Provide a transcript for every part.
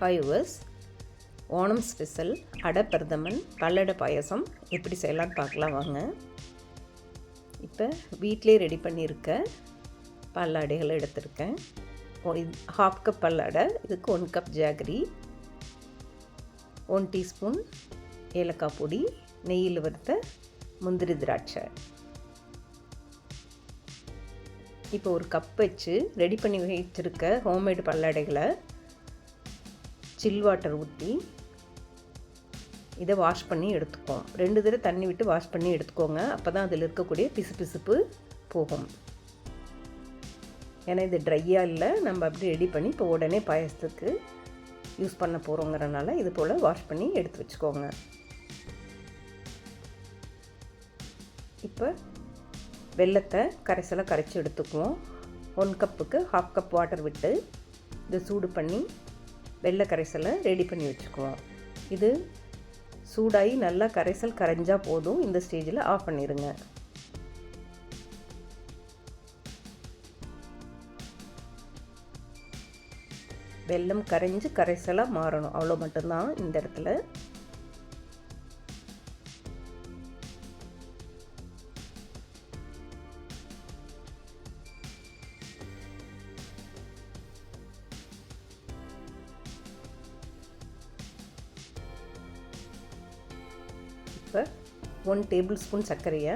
ஹைவர்ஸ் Onam special அடை பிரதமன் பல்லடை பாயசம். எப்படி செய்யலாம்னு பார்க்கலாம் வாங்க. இப்போ வீட்டிலே ரெடி பண்ணியிருக்க பல்லாடைகளை எடுத்திருக்கேன். ஹாஃப் கப் பல்லாடை இதுக்கு one cup jaggery one teaspoon ஏலக்காய் பொடி நெய்யில் வறுத்த முந்திரி திராட்சை. இப்போ ஒரு கப் வச்சு ரெடி பண்ணி வச்சிருக்க ஹோம்மேடு பல்லாடைகளை சில் வாட்டர் ஊற்றி இதை வாஷ் பண்ணி எடுத்துக்குவோம் ரெண்டு தடவை தண்ணி விட்டு வாஷ் பண்ணி எடுத்துக்கோங்க. அப்போ தான் அதில் இருக்கக்கூடிய பிசு பிசுப்பு போகும். ஏன்னா இது ட்ரையாக இல்லை. நம்ம அப்படி ரெடி பண்ணி இப்போ உடனே பாயசத்துக்கு யூஸ் பண்ண போகிறோங்கிறனால இது போல் வாஷ் பண்ணி எடுத்து வச்சுக்கோங்க. இப்போ வெள்ளத்தை கரைசலை கரைச்சி எடுத்துக்குவோம். ஒன் கப்புக்கு ஹாஃப் கப் வாட்டர் விட்டு இதை சூடு பண்ணி வெள்ளை கரைசலை ரெடி பண்ணி வச்சுக்குவோம் இது சூடாகி நல்லா கரைசல் கரைஞ்சால் போதும். இந்த ஸ்டேஜில் ஆஃப் பண்ணிடுங்க. வெல்லம் கரைஞ்சி கரைசலாக மாறணும். அவ்வளோ மட்டும்தான் இந்த இடத்துல. ஒன் டேபிள் ஸ்பூன் சர்க்கரையை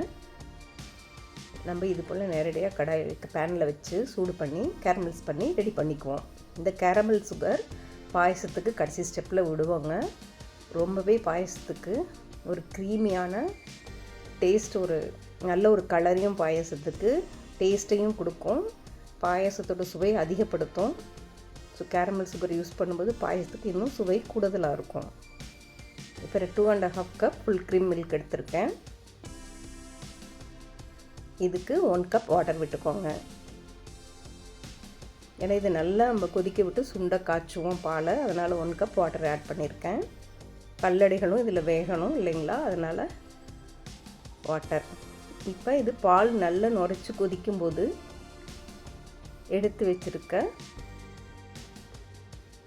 நம்ம இது போல் நேரடியாக கடாய் பேனில் வச்சு சூடு பண்ணி கேரமல்ஸ் பண்ணி ரெடி பண்ணிக்குவோம். இந்த கேரமல் சுகர் பாயசத்துக்கு கடைசி ஸ்டெப்பில் விடுவாங்க. ரொம்பவே பாயசத்துக்கு ஒரு க்ரீமியான டேஸ்ட் ஒரு நல்ல ஒரு கலரையும் பாயசத்துக்கு டேஸ்ட்டையும் கொடுக்கும். பாயசத்தோட சுவை அதிகப்படுத்தும். ஸோ கேரமல் சுகர் யூஸ் பண்ணும்போது பாயசத்துக்கு இன்னும் சுவை கூடுதலாக இருக்கும். இப்போ two and half cup full cream milk எடுத்திருக்கேன். இதுக்கு ஒன் கப் வாட்டர் விட்டுக்கோங்க. ஏன்னா இது நல்லா நம்ம கொதிக்க விட்டு சுண்டை காய்ச்சுவோம் பாலை. அதனால் ஒன் கப் வாட்டர் ஆட் பண்ணியிருக்கேன் கல்லடைகளும் இதில் வேகணும் இல்லைங்களா? அதனால் வாட்டர் இப்போ இது பால் நல்லா நுரைச்சி கொதிக்கும்போது எடுத்து வச்சுருக்க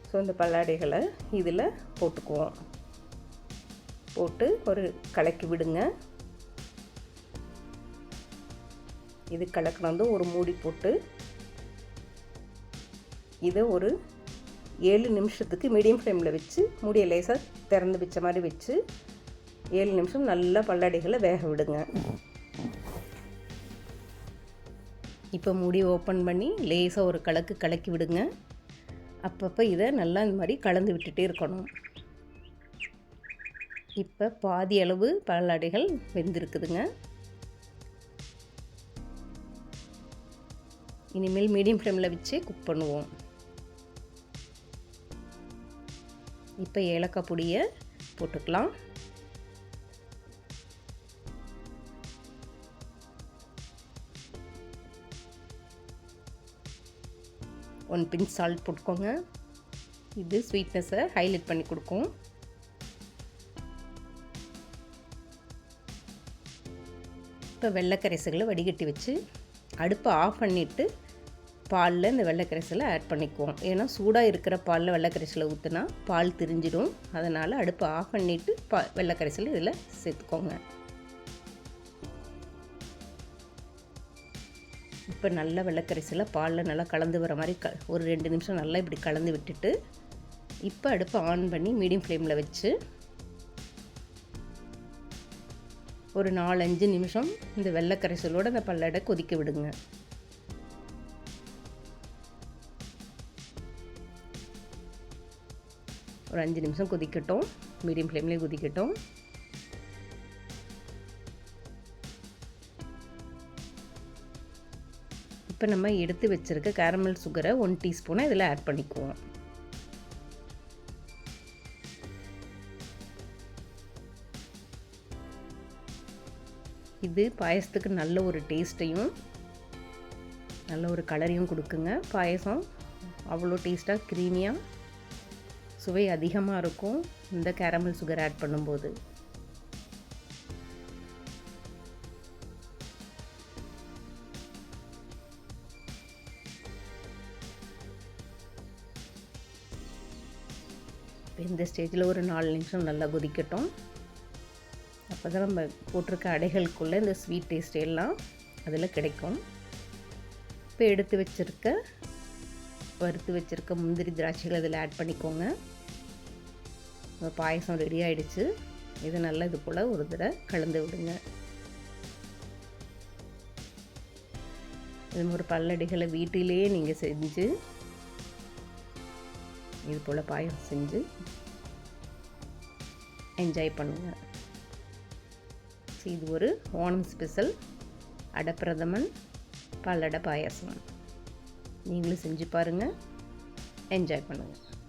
ஸோ இந்த பல்லாடைகளை இதில் போட்டுக்குவோம். போட்டு ஒரு கலக்கி விடுங்க. இது கலக்கினது ஒரு மூடி போட்டு இதை ஒரு ஏழு நிமிஷத்துக்கு மீடியம் ஃப்ளேமில் வச்சு மூடியை லேசாக திறந்து வச்ச மாதிரி வச்சு ஏழு நிமிஷம் நல்லா பல்லாடைகளை வேக விடுங்க. இப்போ மூடி ஓப்பன் பண்ணி லேசாக ஒரு கலக்கு கலக்கி விடுங்க. அப்பப்போ இதை நல்லா இந்த மாதிரி கலந்து விட்டுட்டே இருக்கணும். இப்போ பாதி அளவு பல்லாடைகள் வெந்திருக்குதுங்க. இனிமேல் மீடியம் ஃப்ளேமில் வச்சு குக் பண்ணுவோம். இப்போ ஏலக்காய் பொடியை போட்டுக்கலாம். ஒன் பின் சால்ட் போட்டுக்கோங்க. இது ஸ்வீட்னஸை ஹைலைட் பண்ணி கொடுக்கும். இப்போ வெள்ளைக்கரைசல்களை வடிகட்டி வச்சு அடுப்பை ஆஃப் பண்ணிவிட்டு பாலில் இந்த வெள்ளைக்கரைசலை ஆட் பண்ணிக்குவோம். ஏன்னா சூடாக இருக்கிற பாலில் வெள்ளைக்கரைசலை ஊற்றுனா பால் திரிஞ்சிடும். அதனால் அடுப்பை ஆஃப் பண்ணிவிட்டு பா வெள்ளைக்கரைசலை இதில் சேர்த்துக்கோங்க. இப்போ நல்ல வெள்ளைக்கரைசலை பாலில் நல்லா கலந்து வர மாதிரி க ஒரு ரெண்டு நிமிஷம் நல்லா இப்படி கலந்து விட்டுட்டு இப்போ அடுப்பை ஆன் பண்ணி மீடியம் ஃப்ளேமில் வச்சு ஒரு நாலஞ்சு நிமிஷம் இந்த வெள்ளைக்கரைசலோடு அந்த பல்லடை கொதிக்க விடுங்க. ஒரு அஞ்சு நிமிஷம் கொதிக்கட்டும். மீடியம் ஃப்ளேம்லேயே கொதிக்கட்டும். இப்போ நம்ம எடுத்து வச்சுருக்க கேரமல் சுகரை ஒன் டீஸ்பூனை இதில் ஆட் பண்ணிக்குவோம். இது பாயசத்துக்கு நல்ல ஒரு டேஸ்ட்டையும் நல்ல ஒரு கலரையும் கொடுக்குங்க. பாயசம் அவ்வளோ டேஸ்ட்டாக க்ரீமியாக சுவை அதிகமாக இருக்கும். இந்த கேரமல் சுகர் ஆட் பண்ணும்போது. இந்த ஸ்டேஜில் ஒரு நாலு நிமிஷம் நல்லா கொதிக்கட்டும். அப்போ தான் நம்ம போட்டிருக்க அடைகளுக்குள்ளே இந்த ஸ்வீட் டேஸ்ட் எல்லாம் அதில் கிடைக்கும். இப்போ எடுத்து வச்சுருக்க வறுத்து வச்சுருக்க முந்திரி திராட்சைகள் அதில் ஆட் பண்ணிக்கோங்க. பாயசம் ரெடி ஆகிடுச்சு இது நல்லா இது போல் ஒரு தடவை கலந்து விடுங்க. இது ஒரு பல்லடிகளை வீட்டிலேயே நீங்கள் செஞ்சு இது போல் பாயசம் செஞ்சு என்ஜாய் பண்ணுங்கள் ஸோ இது ஒரு ஓணம் ஸ்பெஷல் அடப்பிரதமன் பல்லடை பாயாசம். நீங்களும் செஞ்சு பாருங்கள் என்ஜாய் பண்ணுங்கள்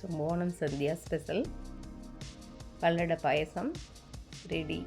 so Onam sadhya special palada payasam ready